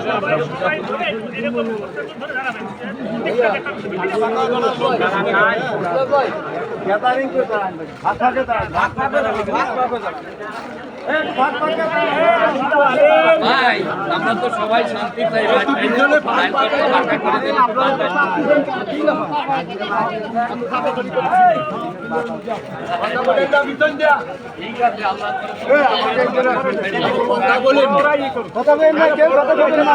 আমরা তো সবাই শান্তি চাই ভাই আইনগত ভাষা করে দিলে ভালো হয়। ঠিক আছে আল্লাহ মসজিদের বারান্দাও ঢুক ভাই। হ্যাঁ হলে বাড়ি করছে না।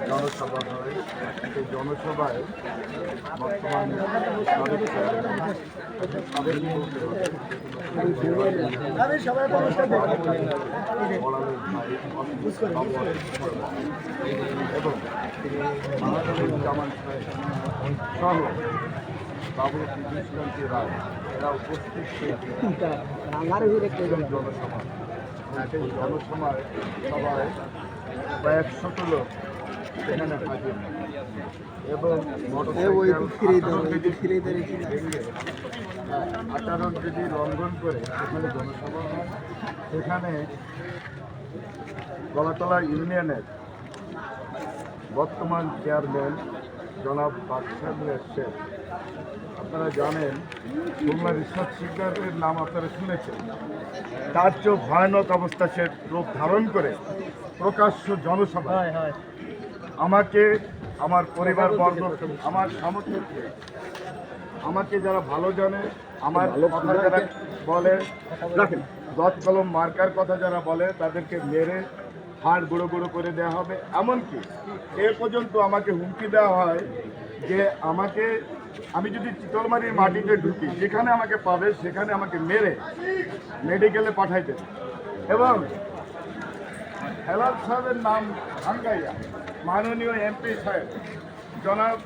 জনসভা হয় সেই জনসভায় বর্তমান এবং জামান সহ বাবু কৃষ্ণকান্তি রায় এরা উপস্থিত জনসভা জনসভায় সবাই প্রায় একশত লোক এবং আঠারো কেজি লঙ্ঘন করে সেখানে জনসভা হয় সেখানে গলাতলা ইউনিয়নের বর্তমান চেয়ারম্যান জনাব বাদশাহ শেখ। আপনারা জানেন খুলনা রিসার্চ শিকদারের নাম আপনারা শুনেছেন। তার চেয়েও ভয়ানক অবস্থা সে রূপ ধারণ করে প্রকাশ্য জনসভা আমাকে আমার পরিবার বর্গ আমার সমর্থককে আমাকে যারা ভালো জানে আমার কথা যারা বলে দশ কলম মার্কার কথা যারা বলে তাদেরকে মেরে হাড় গুঁড়ো গুঁড়ো করে দেওয়া হবে। এমনকি এ পর্যন্ত আমাকে হুমকি দেওয়া হয় যে আমাকে আমি যদি চিতলমারির মাটিতে ঢুকি যেখানে আমাকে পাবে সেখানে আমাকে মেরে মেডিকেলে পাঠাইতে এবং হেলাল সাহেবের নাম ভাঙ্গাইয়া মাননীয় এমপি সাহেব, জনাব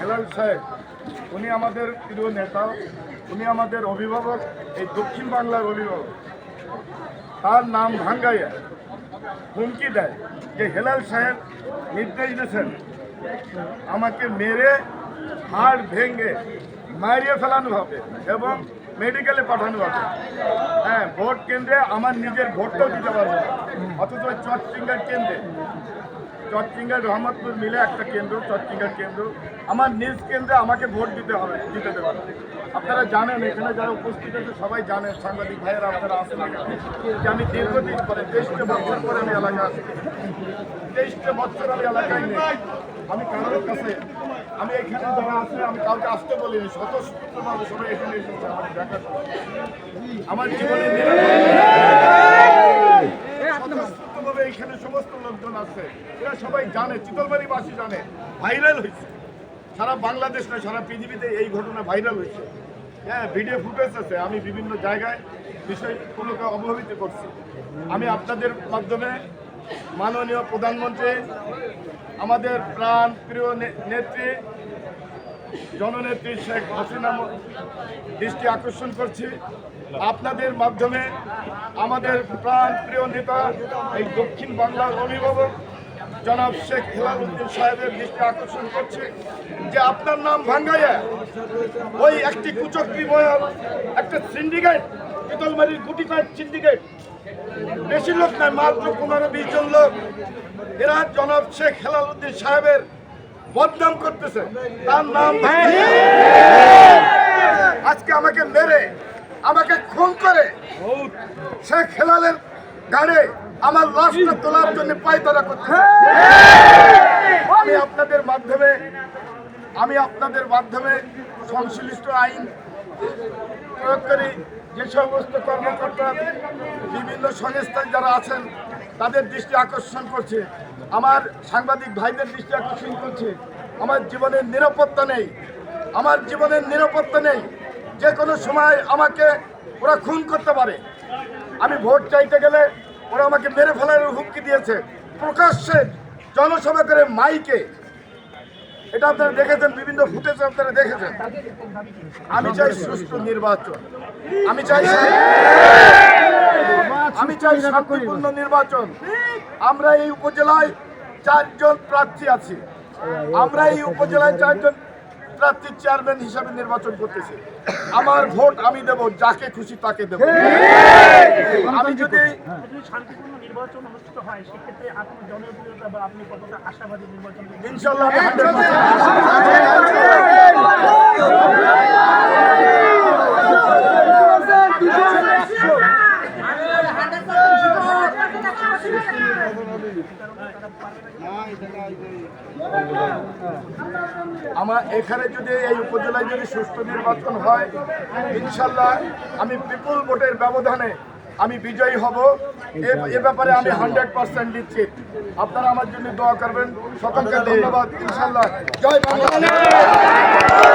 হেলাল সাহেব, উনি আমাদের প্রিয় নেতা, উনি আমাদের অভিভাবক, এই দক্ষিণ বাংলার অভিভাবক তার নাম ভাঙ্গাইয়া হুমকি দেয় যে হেলাল সাহেব নির্দেশ দিয়েছেন, আমাকে মেরে, হাড় ভেঙে মারিয়ে ফেলানো হবে এবং মেডিকেলে পাঠানো হবে হ্যাঁ ভোট কেন্দ্রে আমার নিজের ভোটটাও দিতে পারব। অথচ চটচিঙ্গার কেন্দ্রে চটচিঙ্গার রহমতপুর মিলে একটা কেন্দ্র চটচিঙ্গার কেন্দ্র। আমার নিজ কেন্দ্রে আমাকে ভোট দিতে হবে, দিতে দেবে আপনারা জানেন, এখানে যারা উপস্থিত আছে, সবাই জানেন, সাংবাদিক ভাইয়েরা আপনারা আসেন যে আমি দীর্ঘদিন পরে তেইশটা বছর পরে আমি এলাকা আসি তেইশটা বছর আমি এলাকায় নেই। আমি কারোর কাছে, আমি এখানে যারা আছে, আমি কাউকে আসতে বলিনি, স্বতঃস্ফূর্তভাবে সবাই এখানে এসেছে দেখার জন্য। আমার জীবনে এখানে সমস্ত লোকজন আছে। এরা সবাই জানে, চিতলবাড়িবাসী জানে ভাইরাল হয়েছে। সারা বাংলাদেশ নয়, সারা পৃথিবীতে এই ঘটনা ভাইরাল হয়েছে। হ্যাঁ ভিডিও ফুটেজ আছে, আমি বিভিন্ন জায়গায় বিষয়গুলোকে অবহিত করছি। আমি আপনাদের মাধ্যমে মাননীয় প্রধানমন্ত্রী, আমাদের প্রাণ প্রিয় নেত্রী জননেত্রী শেখ হাসিনা দৃষ্টি আকর্ষণ করছি। আপনাদের মাধ্যমে আমাদের প্রাণ প্রিয় নেতা, এই দক্ষিণ বাংলার অভিভাবক জনাব শেখ হেলাল উদ্দিন সাহেবের দৃষ্টি আকর্ষণ করছে যে আপনার নাম ভাঙ্গাইয়া ওই একটি কুচক্রিময় একটা সিন্ডিকেট, পিতলমারির গুটি কয়েক সিন্ডিকেট, বেশি লোক নয় মাত্র পনেরো, বিশ জন লোক। এরা জনাব শেখ হেলাল উদ্দিন সাহেবের বদনাম করতেছে। তার নাম আজকে আমাকে মেরে আমাকে খুন করে সে হেলালের গাড়ে আমার লাশটা তোলার জন্য পায়তারা করতে আমি আপনাদের মাধ্যমে আমি আপনাদের মাধ্যমে সংশ্লিষ্ট আইন প্রয়োগকারী যে সমস্ত কর্মকর্তা বিভিন্ন সংস্থায় যারা আছেন তাদের দৃষ্টি আকর্ষণ করছে। আমার সাংবাদিক ভাইদের দৃষ্টি আকর্ষণ করছে। আমার জীবনের নিরাপত্তা নেই। আমার জীবনের নিরাপত্তা নেই। যে কোনো সময় আমাকে ওরা খুন করতে পারে। আমি ভোট চাইতে গেলে ওরা আমাকে মেরে ফেলার হুমকি দিয়েছে। প্রকাশ্যে জনসভা করে মাইকে। এটা আপনারা দেখেছেন, বিভিন্ন ফুটেজ আপনারা দেখেছেন। আমি চাই সুষ্ঠু নির্বাচন। আমি চাই আমি চাই শান্তিপূর্ণ নির্বাচন। আমরা এই উপজেলায় চারজন প্রার্থী আছি। আমরা এই উপজেলায় চারজন প্রার্থী চেয়ারম্যান হিসাবে নির্বাচন করতেছি। আমার ভোট আমি দেব যাকে খুশি তাকে দেব। আমি যদি যদি শান্তিপূর্ণ নির্বাচন অনুষ্ঠিত হয় সেক্ষেত্রে আপনার জনপ্রিয়তা বা আপনি কতটা আশাবাদী নির্বাচন ইনশাল্লাহ আমি 100% আমার এখানে যদি এই উপজেলায় যদি সুষ্ঠু নির্বাচন হয় ইনশাল্লাহ আমি বিপুল ভোটের ব্যবধানে আমি বিজয়ী হব। এ- ব্যাপারে আমি হান্ড্রেড পার্সেন্ট নিশ্চিত। আপনারা আমার জন্য দোয়া করবেন। সকলকে ধন্যবাদ। ইনশাল্লাহ। জয় বাংলা।